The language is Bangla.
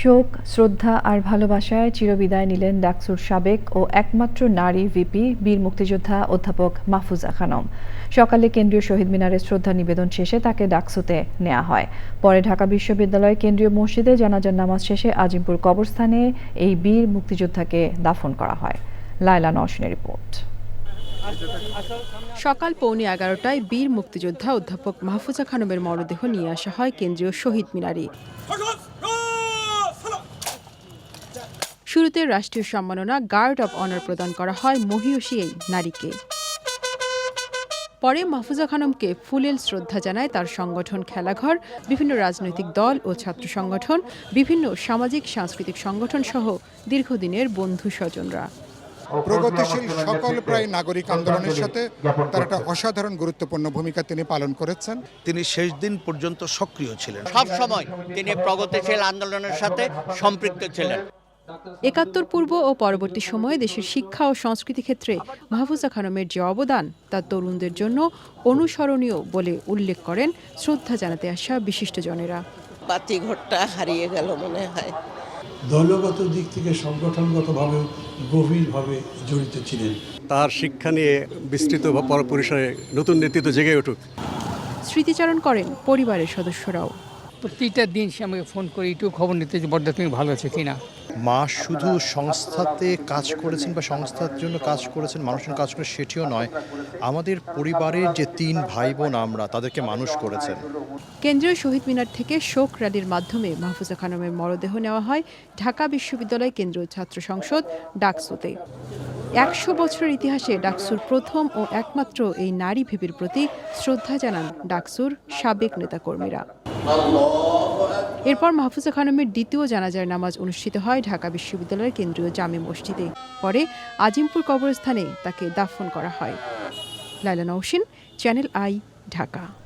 শোক, শ্রদ্ধা আর ভালোবাসায় চিরবিদায় নিলেন ডাকসুর সাবেক ও একমাত্র নারী ভিপি, বীর মুক্তিযোদ্ধা অধ্যাপক মাহফুজা খানম সকালে কেন্দ্রীয় শহীদ মিনারে শ্রদ্ধা নিবেদন শেষে তাকে ডাকসুতে নেওয়া হয়। পরে ঢাকা বিশ্ববিদ্যালয় কেন্দ্রীয় মসজিদে জানাজার নামাজ শেষে আজিমপুর কবরস্থানে এই বীর মুক্তিযোদ্ধাকে দাফন করা হয়। লায়লা নওশিনের রিপোর্ট। সকাল পৌনে এগারোটায় বীর মুক্তিযোদ্ধা অধ্যাপক মাহফুজা খানমের মরদেহ নিয়ে আসা হয় কেন্দ্রীয় শহীদ মিনারে। শুরুতে রাষ্ট্রীয় সম্মাননা গার্ড অব অনার প্রদান করা হয় মহিয়সী এই নারীকে। পরে মাহফুজা খানমকে ফুলেল শ্রদ্ধা জানায় তার সংগঠন খেলাঘর বিভিন্ন রাজনৈতিক দল ও ছাত্র সংগঠন বিভিন্ন সামাজিক সাংস্কৃতিক সংগঠন সহ দীর্ঘদিনের বন্ধু স্বজনরা। প্রগতিশীল সকল প্রায় নাগরিক আন্দোলনের সাথে তার একটা অসাধারণ গুরুত্বপূর্ণ ভূমিকা তিনি পালন করেছেন। তিনি শেষ দিন পর্যন্ত সক্রিয় ছিলেন। সব সময় তিনি প্রগতিশীল আন্দোলনের সাথে সম্পৃক্ত ছিলেন। একাত্তর পূর্ব ও পরবর্তী সময়ে দেশের শিক্ষা ও সংস্কৃতি ক্ষেত্রে মাহফুজা খানমের যে অবদান তা তরুণদের জন্য অনুসরণীয় বলে উল্লেখ করেন শ্রদ্ধা জানাতে আসা বিশিষ্টজনেরা। বাতিঘরটা হারিয়ে গেল মনে হয়। দলগত দিক থেকে সংগঠনগতভাবেও গভীরভাবে জড়িত ছিলেন। তার শিক্ষা নিয়ে বিস্তৃত পরিসরে নতুন নেতৃত্ব জেগে উঠুক। স্মৃতিচারণ করেন পরিবারের সদস্যরাও। প্রতিটা দিন সে আমাকে ফোন করে একটু খবর নিতে যে বড়দা তুমি ভালো আছো কিনা? মা শুধু সংস্থাতে কাজ করেছেন বা সংস্থার জন্য কাজ করেছেন মানুষের কাজ করে সেটিও নয়। আমাদের পরিবারের যে তিন ভাই বোন আমরা তাদেরকে মানুষ করেছেন। কেন্দ্রীয় শহীদ মিনার থেকে শোক র্যালির মাধ্যমে মাহফুজা খানমের মরদেহ নেওয়া হয় ঢাকা বিশ্ববিদ্যালয় কেন্দ্রীয় ছাত্র সংসদ ডাকসুতে। একশো বছরের ইতিহাসে ডাকসুর প্রথম ও একমাত্র এই নারী ভেবির প্রতি শ্রদ্ধা জানান ডাকসুর সাবেক নেতাকর্মীরা। এরপর মাহফুজা খানমের দ্বিতীয় জানাজার নামাজ অনুষ্ঠিত হয় ঢাকা বিশ্ববিদ্যালয়ের কেন্দ্রীয় জামে মসজিদে। পরে আজিমপুর কবরস্থানে তাকে দাফন করা হয়। Laila Nowshin channel I, Dhaka.